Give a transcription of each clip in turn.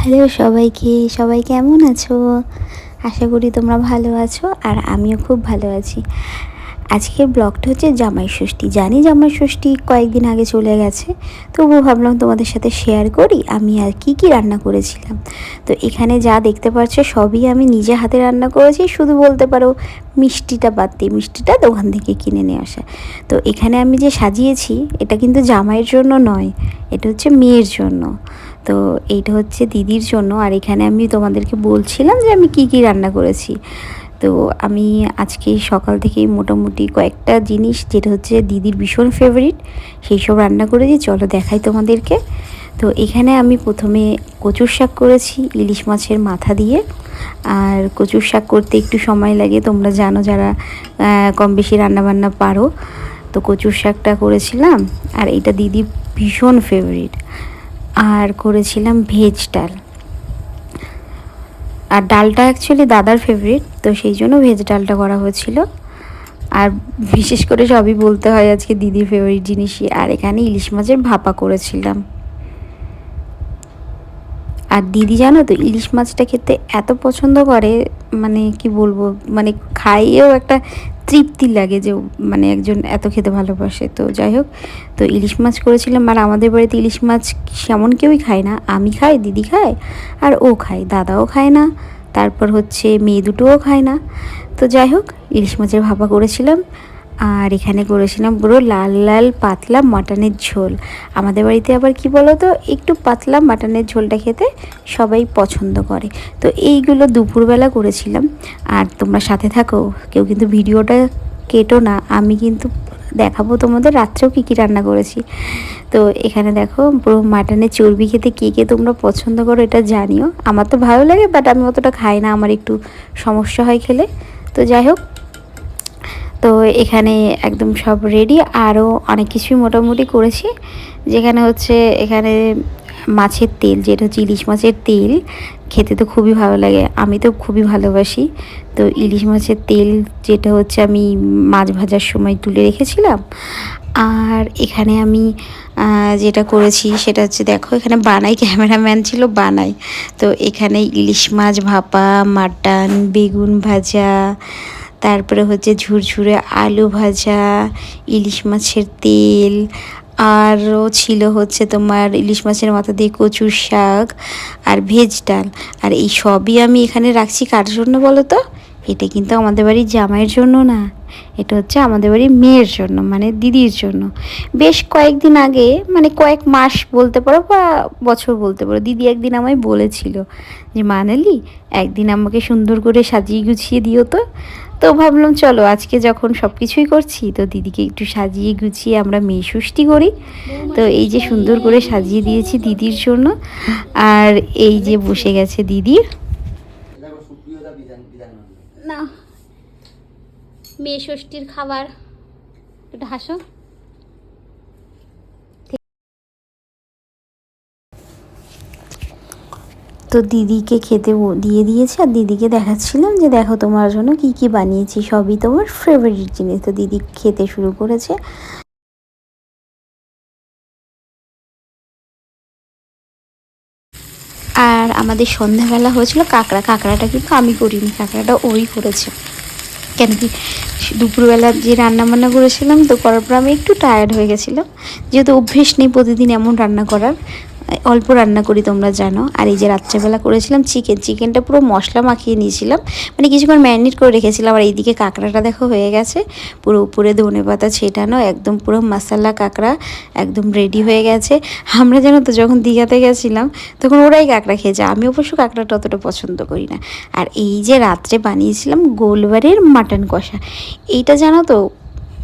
Hello সবাইকে, সবাই কেমন আছো? আশা করি তোমরা ভালো আছো আর আমিও খুব ভালো আছি। আজকের ব্লগটা হচ্ছে জামাই ষষ্ঠী। জানি জামাই ষষ্ঠী কয়েকদিন আগে চলে গেছে, তবুও ভাবলাম তোমাদের সাথে শেয়ার করি, আমি আর কি কি রান্না করেছিলাম। তো এখানে যা দেখতে পাচ্ছ সবই আমি নিজে হাতে রান্না করেছি, শুধু বলতে পারো মিষ্টিটা বাদ দিয়ে, মিষ্টিটা দোকান থেকে কিনে নিয়ে আসা। তো এখানে আমি যে সাজিয়েছি, এটা কিন্তু জামাইয়ের জন্য নয়, এটা হচ্ছে মেয়ের জন্য। তো এইটা হচ্ছে দিদির জন্য। আর এখানে আমি তোমাদেরকে বলছিলাম যে আমি কি কি রান্না করেছি। তো আমি আজকে সকাল থেকেই মোটামুটি কয়েকটা জিনিস যেটা হচ্ছে দিদির ভীষণ ফেভারিট সেই সব রান্না করেছি। চলো দেখাই তোমাদেরকে। তো এখানে আমি প্রথমে কচুর শাক করেছি ইলিশ মাছের মাথা দিয়ে। আর কচুর শাক করতে একটু সময় লাগে, তোমরা জানো যারা কম বেশি রান্নাবান্না পারো। তো কচুর শাকটা করেছিলাম। আর এটা দিদি ভীষণ ফেভারিট আর করেছিলাম ভেজ ডাল। আর ডালটা অ্যাকচুয়ালি দাদার ফেভারিট তো সেই জন্য ভেজ ডালটা করা হয়েছিল আর বিশেষ করে সবই বলতে হয় আজকে দিদির ফেভারিট জিনিসই, আর এখানে ইলিশ মাছের ভাপা করেছিলাম। আর দিদি জানো তো, ইলিশ মাছটা খেতে এত পছন্দ করে মানে কি বলব মানে খাইয়েও একটা তৃপ্তি লাগে যে মানে একজন এত খেতে ভালোবাসে। তো যাই হোক, তো ইলিশ মাছ করেছিলাম আর আমাদের বাড়িতে ইলিশ মাছ সেমন কেউই খায় না। আমি খাই, দিদি খায় আর ও খায়, দাদাও খায় না। তারপর হচ্ছে মেয়ে দুটোও খায় না। তো যাই হোক, ইলিশ মাছের ভাপা করেছিলাম। আর এখানে করেছিলাম পুরো লাল লাল, পাতলা মাটনের ঝোল। আমাদের বাড়িতে আবার কি বলো তো একটু পাতলা মাটনের ঝোলটা খেতে সবাই পছন্দ করে। তো এইগুলো দুপুরবেলা করেছিলাম। আর তোমরা সাথে থাকো, কেউ কিন্তু ভিডিওটা কেটো না। আমি কিন্তু দেখাবো তোমাদের, রাত্রেও কী কী রান্না করেছি। তো এখানে দেখো, পুরো মাটনের চর্বি খেতে কে কে তোমরা পছন্দ করো এটা জানিও। আমার তো ভালো লাগে বাট আমি অতটা খাই না। আমার একটু সমস্যা হয় খেলে। তো যাই হোক এখানে একদম সব রেডি আরও অনেক কিছুই মোটামুটি করেছি। যেখানে হচ্ছে এখানে মাছের তেল, যেটা হচ্ছে ইলিশ মাছের তেল, খেতে তো খুবই ভালো লাগে। আমি তো খুবই ভালোবাসি। তো ইলিশ মাছের তেল, যেটা হচ্ছে আমি মাছ ভাজার সময় তুলে রেখেছিলাম। আর এখানে আমি যেটা করেছি সেটা হচ্ছে দেখো, এখানে বানাই, ক্যামেরাম্যান ছিল বানাই। তো এখানে ইলিশ মাছ ভাপা, মাটন, বেগুন ভাজা তারপরে হচ্ছে ঝুরঝুরে আলু ভাজা, ইলিশ মাছের তেল, আরও ছিল হচ্ছে তোমার ইলিশ মাছের মাথা দিয়ে কচুর শাক আর ভেজ ডাল। আর এই সবই আমি এখানে রাখছি কার জন্য বলো তো? এটা কিন্তু আমাদের বাড়ির জামাইয়ের জন্য না। এটা হচ্ছে আমাদের বাড়ির মেয়ের জন্য মানে দিদির জন্য। বেশ কয়েকদিন আগে মানে কয়েক মাস বলতে পারো বা বছর বলতে পারো দিদি একদিন আমায় বলেছিল যে মানালি একদিন আমাকে সুন্দর করে সাজিয়ে গুছিয়ে দিও তো। তো ভাবলাম চলো আজকে যখন সব কিছুই করছি তো দিদিকে একটু সাজিয়ে গুছিয়ে আমরা মেয়ে ষষ্ঠী করি। তো এই যে সুন্দর করে সাজিয়ে দিয়েছি দিদির জন্য। আর এই যে বসে গেছে দিদির না মেয়ে ষষ্ঠীর খাবার। একটু হাসো। তো দিদিকে খেতে দিয়ে দিয়েছে আর দিদিকে দেখাচ্ছিলাম যে দেখো তোমার জন্য কি কি বানিয়েছি, সবই তোমার ফেভারিট জিনিস। তো দিদি খেতে শুরু করেছে। আর আমাদের সন্ধ্যাবেলা হয়েছিল কাঁকড়া। কাঁকড়াটা কিন্তু আমি করিনি, কাঁকড়াটা ওই করেছে। কেন কি দুপুরবেলা যে রান্না বান্না করেছিলাম, তো করার পর আমি একটু টায়ার্ড হয়ে গেছিলাম। যেহেতু অভ্যেস নেই প্রতিদিন এমন রান্না করার অল্প রান্না করি, তোমরা জানো। আর এই যে রাত্রেবেলা করেছিলাম চিকেন চিকেনটা পুরো মশলা মাখিয়ে নিয়েছিলাম। মানে কিছুক্ষণ ম্যারিনেট করে রেখেছিলাম, আর এইদিকে কাঁকড়াটা দেখো হয়ে গেছে। পুরো উপরে ধনে পাতা ছেটানো, একদম পুরো মশলা কাঁকড়া একদম রেডি হয়ে গেছে। আমরা জানো তো, যখন দীঘাতে গেছিলাম, তখন ওরাই কাঁকড়া খেয়েছে। আমি অবশ্য কাঁকড়াটা অতটা পছন্দ করি না। আর এই যে রাত্রে বানিয়েছিলাম গোলবারের মাটন কষা। এইটা জানো তো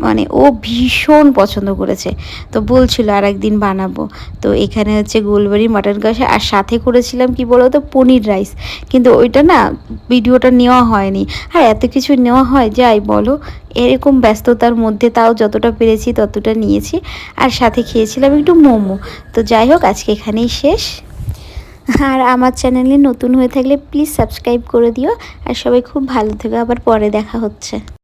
মানে ও ভীষণ পছন্দ করেছে। তো বলছিল আর একদিন বানাবো। তো এখানে হচ্ছে গোলবাড়ি মাটন কষা, আর সাথে করেছিলাম কি বলো তো পনির রাইস। কিন্তু ওইটা না, ভিডিওটা নেওয়া হয়নি। আর এত কিছু নেওয়া হয়, যাই বলো, এরকম ব্যস্ততার মধ্যে তাও যতটা পেরেছি ততটা নিয়েছি। আর সাথে খেয়েছিলাম একটু মোমো। তো যাই হোক, আজকে এখানেই শেষ। আর আমার চ্যানেলে নতুন হয়ে থাকলে প্লিজ সাবস্ক্রাইব করে দিও। আর সবাই খুব ভালো থেকো, আবার পরে দেখা হচ্ছে।